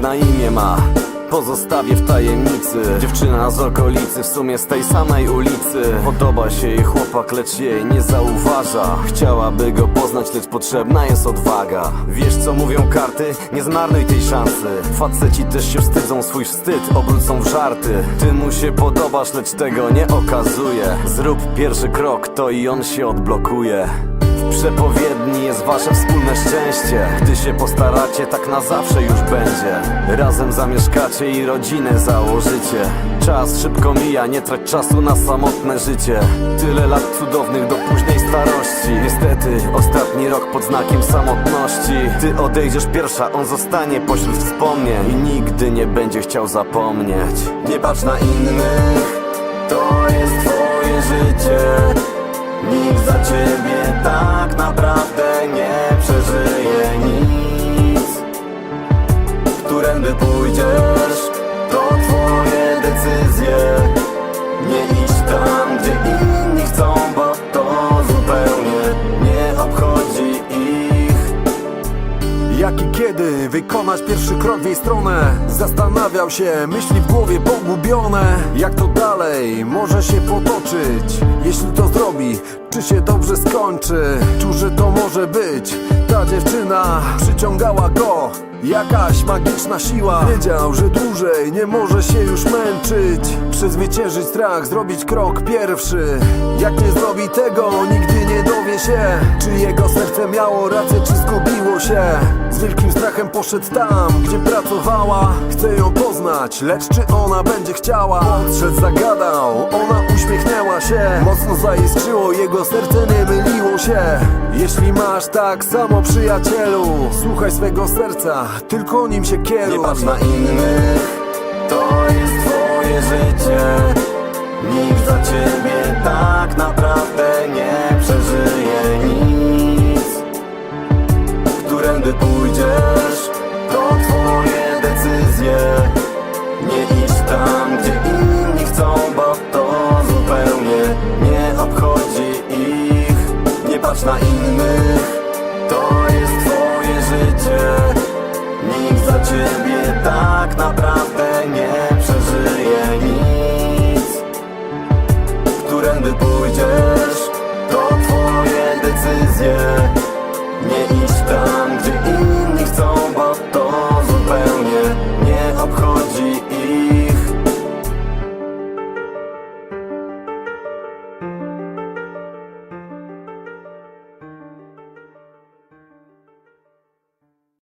na imię ma. Pozostawię w tajemnicy. Dziewczyna z okolicy, w sumie z tej samej ulicy. Podoba się jej chłopak, lecz jej nie zauważa. Chciałaby go poznać, lecz potrzebna jest odwaga. Wiesz co mówią karty? Nie zmarnuj tej szansy. Faceci też się wstydzą, swój wstyd obrócą w żarty. Ty mu się podobasz, lecz tego nie okazuje. Zrób pierwszy krok, to i on się odblokuje. W przepowiedni jest wasze wspólne szczęście. Gdy się postaracie, tak na zawsze już będzie. Razem zamieszkacie i rodzinę założycie. Czas szybko mija, nie trać czasu na samotne życie. Tyle lat cudownych do późnej starości. Niestety, ostatni rok pod znakiem samotności. Ty odejdziesz pierwsza, on zostanie pośród wspomnień. I nigdy nie będzie chciał zapomnieć. Nie patrz na innych, to jest twoje życie Nikt za ciebie tak naprawdę nie przeżyje nic. Którędy pójdziesz, to twoje decyzje kiedy wykonać pierwszy krok w jej stronę Zastanawiał się, myśli w głowie pogubione Jak to dalej może się potoczyć Jeśli to zrobi, czy się dobrze skończy Czuł, że to może być. Ta dziewczyna przyciągała go Jakaś magiczna siła. Wiedział, że dłużej nie może się już męczyć. Przezwyciężyć strach, zrobić krok pierwszy. Jak nie zrobi tego, nigdy nie dowie się Czy jego serce miało rację, czy zgubiło się Z wielkim strachem poszedł tam, gdzie pracowała. Chce ją poznać, lecz czy ona będzie chciała? Podszedł, zagadał, ona uśmiechnęła się. Mocno zaiskrzyło, jego serce nie myliło się. Jeśli masz tak samo przyjacielu Słuchaj swego serca, tylko nim się kieruj. Nie patrz na innych, to jest twoje życie. Nikt za ciebie Nikt za ciebie tak